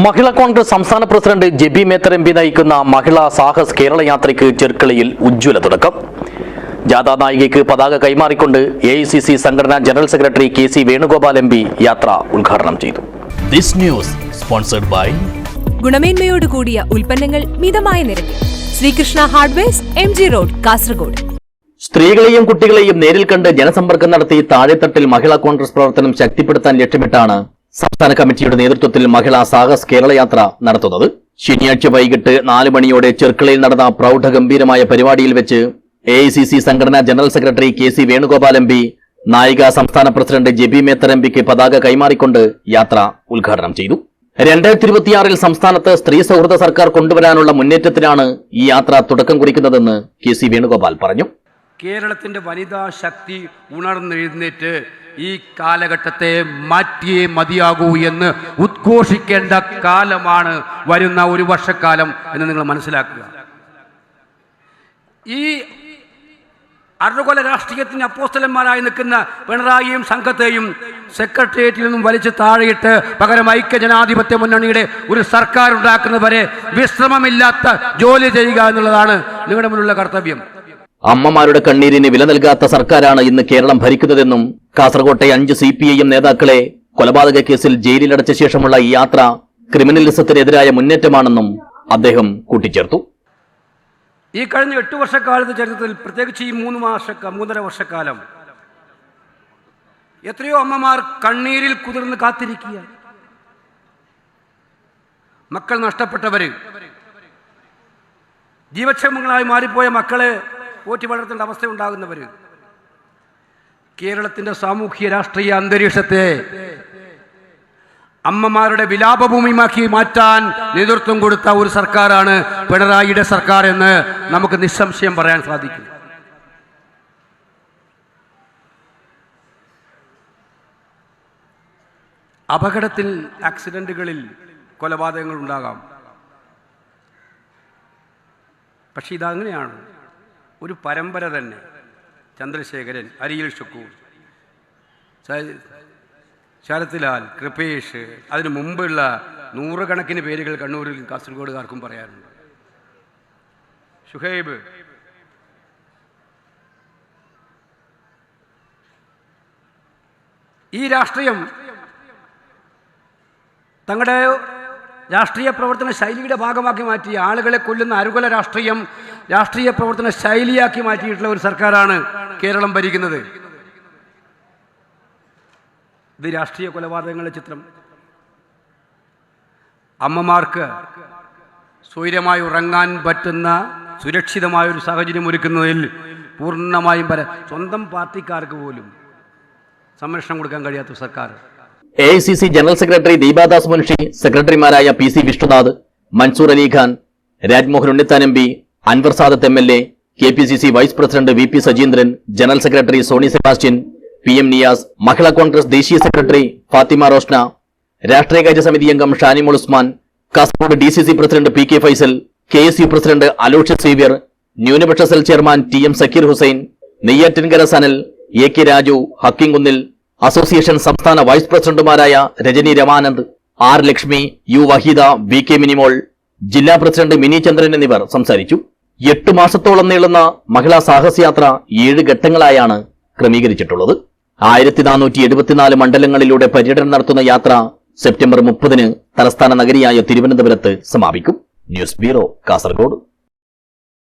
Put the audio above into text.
മഹിളാ Congress സംസ്ഥാന president Jebi Mather M P നയിക്കുന്ന മഹിളാ സാഹസ് കേരള യാത്രയ്ക്ക് ചെർക്കളയിൽ ഉജ്ജ്വല തുടക്കം. ജാഥാ നായികയ്ക്ക് പതാക കൈമാറിക്കൊണ്ട് എ ഐ സി സി സംഘടനാ general secretary K C Venugopal M P യാത്ര ഉദ്ഘാടനം ചെയ്തു. ദിസ് ന്യൂസ് സ്പോൺസർഡ് ബൈ ഗുണമേന്മയോട് കൂടിയ ഉൽപ്പന്നങ്ങൾ മിതമായ നിരക്കിൽ. Srikrishna hardwares M G road Kasaragod. സ്ത്രീകളെയും കുട്ടികളെയും നേരിൽ കണ്ട് ജനസമ്പർക്കം നടത്തി താഴെത്തട്ടിൽ മഹിളാ കോൺഗ്രസ് പ്രവർത്തനം ശക്തിപ്പെടുത്താൻ ലക്ഷ്യമിട്ടാണ് സംസ്ഥാന കമ്മിറ്റിയുടെ നേതൃത്വത്തിൽ മഹിളാ സാഹസ് കേരളയാത്ര നടത്തുന്നത്. ശനിയാഴ്ച വൈകിട്ട് നാല് മണിയോടെ ചെർക്കളയിൽ നടന്ന പ്രൗഢഗംഭീരമായ പരിപാടിയിൽ വെച്ച് എ ഐ സി സി സംഘടനാ general secretary K C Venugopal M P നായിക സംസ്ഥാന പ്രസിഡന്റ് ജെബി മേത്തർ എം പിക്ക് പതാക കൈമാറിക്കൊണ്ട് യാത്ര ഉദ്ഘാടനം ചെയ്തു. രണ്ടായിരത്തി ഇരുപത്തിയാറിൽ സംസ്ഥാനത്ത് സ്ത്രീ സൗഹൃദ സർക്കാർ കൊണ്ടുവരാനുള്ള മുന്നേറ്റത്തിനാണ് ഈ യാത്ര തുടക്കം കുറിക്കുന്നതെന്ന് കെ സി വേണുഗോപാൽ പറഞ്ഞു. കേരളത്തിന്റെ വനിതാ ശക്തി ഉണർന്നെഴുന്നേറ്റ് ഈ കാലഘട്ടത്തെ മാറ്റിയേ മതിയാകൂ എന്ന് ഉദ്ഘോഷിക്കേണ്ട കാലമാണ് വരുന്ന ഒരു വർഷക്കാലം എന്ന് നിങ്ങൾ മനസ്സിലാക്കുക. ഈ അറുകൊല രാഷ്ട്രീയത്തിന് അപ്പോസ്തലന്മാരായി നിൽക്കുന്ന പിണറായിയും സംഘത്തെയും സെക്രട്ടേറിയറ്റിൽ നിന്നും വലിച്ചു താഴെയിട്ട് പകരം ഐക്യ ജനാധിപത്യ മുന്നണിയുടെ ഒരു സർക്കാർ ഉണ്ടാക്കുന്നവരെ വിശ്രമമില്ലാത്ത ജോലി ചെയ്യുക എന്നുള്ളതാണ് നിങ്ങളുടെ മുന്നിലുള്ള കർത്തവ്യം. അമ്മമാരുടെ കണ്ണീരിന് വില നൽകാത്ത സർക്കാരാണ് ഇന്ന് കേരളം ഭരിക്കുന്നതെന്നും കാസർകോട്ടെ അഞ്ച് സി പി ഐ എം നേതാക്കളെ കൊലപാതക കേസിൽ ജയിലിലടച്ച ശേഷമുള്ള ഈ യാത്ര ക്രിമിനലിസത്തിനെതിരായ മുന്നേറ്റമാണെന്നും അദ്ദേഹം കൂട്ടിച്ചേർത്തു. ഈ കഴിഞ്ഞ എട്ട് വർഷക്കാലത്തെ ചരിത്രത്തിൽ പ്രത്യേകിച്ച് ഈ മൂന്ന് മാസ മൂന്നര വർഷക്കാലം എത്രയോ അമ്മമാർ കണ്ണീരിൽ കുതിർന്ന് കാത്തിരിക്കുക. മക്കൾ നഷ്ടപ്പെട്ടവര്. ജീവക്ഷമങ്ങളായി മാറിപ്പോയ മക്കളെ പോറ്റി വളർത്തേണ്ട അവസ്ഥ ഉണ്ടാകുന്നവര്. കേരളത്തിന്റെ സാമൂഹ്യ രാഷ്ട്രീയ അന്തരീക്ഷത്തെ അമ്മമാരുടെ വിലാപഭൂമിയുമാക്കി മാറ്റാൻ നേതൃത്വം കൊടുത്ത ഒരു സർക്കാരാണ് പിണറായിയുടെ സർക്കാർ എന്ന് നമുക്ക് നിസ്സംശയം പറയാൻ സാധിക്കും. അപകടത്തിൽ ആക്സിഡന്റുകളിൽ കൊലപാതകങ്ങൾ ഉണ്ടാകാം. പക്ഷെ ഇതങ്ങനെയാണ്. ഒരു പരമ്പര തന്നെ. ചന്ദ്രശേഖരൻ അരിയിൽ ഷുക്കൂർ. ശരത്ലാൽ കൃപേഷ് അതിനു മുമ്പുള്ള നൂറുകണക്കിന് പേരുകൾ കണ്ണൂരിൽ കാസർഗോഡുകാർക്കും പറയാറുണ്ട്. ഷുഹൈബ്. ഈ രാഷ്ട്രീയം തങ്ങളുടെ രാഷ്ട്രീയ പ്രവർത്തന ശൈലിയുടെ ഭാഗമാക്കി മാറ്റി ആളുകളെ കൊല്ലുന്ന അരുകുല രാഷ്ട്രീയം രാഷ്ട്രീയ പ്രവർത്തന ശൈലിയാക്കി മാറ്റിയിട്ടുള്ള ഒരു സർക്കാരാണ് കേരളം ഭരിക്കുന്നത്. ഇത് രാഷ്ട്രീയ കൊലപാതകങ്ങളുടെ ചിത്രം. അമ്മമാർക്ക് സ്വൈര്യമായി ഉറങ്ങാൻ പറ്റുന്ന സുരക്ഷിതമായ ഒരു സാഹചര്യം ഒരുക്കുന്നതിൽ പൂർണമായും പര സ്വന്തം പാർട്ടിക്കാർക്ക് പോലും സംരക്ഷണം കൊടുക്കാൻ കഴിയാത്ത സർക്കാർ. A I C C general secretary Deepa Das Munshi സെക്രട്ടറിമാരായ P C Vishnunath Mansoor Ali Khan Rajmohan Unnithan M P Anwar Sadath M L A K P C C vice president V P Sajeendran general secretary Sony Sebastian P M Niyas Mahila Congress ദേശീയ secretary Fathima Roshna രാഷ്ട്രീയകാര്യ സമിതി അംഗം Shanimol Usman Kasaragod D C C president P K Faisal K S U president Aloshya Xavier ന്യൂനപക്ഷ cell chairman T M Zakir Hussain Neyyattinkara Sanal A K Raju Hakkimkunnil association സംസ്ഥാന vice പ്രസിഡന്റുമാരായ Rajani Ramanand R Lakshmi U Waheeda V K Minimol ജില്ലാ president mini ചന്ദ്രൻ എന്നിവർ സംസാരിച്ചു. എട്ട് മാസത്തോളം നീളുന്ന മഹിളാ സാഹസയാത്ര ഏഴ് ഘട്ടങ്ങളായാണ് ക്രമീകരിച്ചിട്ടുള്ളത്. ആയിരത്തി നാനൂറ്റി എഴുപത്തിനാല് മണ്ഡലങ്ങളിലൂടെ പര്യടനം നടത്തുന്ന യാത്ര സെപ്റ്റംബർ മുപ്പതിന് തലസ്ഥാന നഗരിയായ തിരുവനന്തപുരത്ത് സമാപിക്കും. News bureau Kasaragod.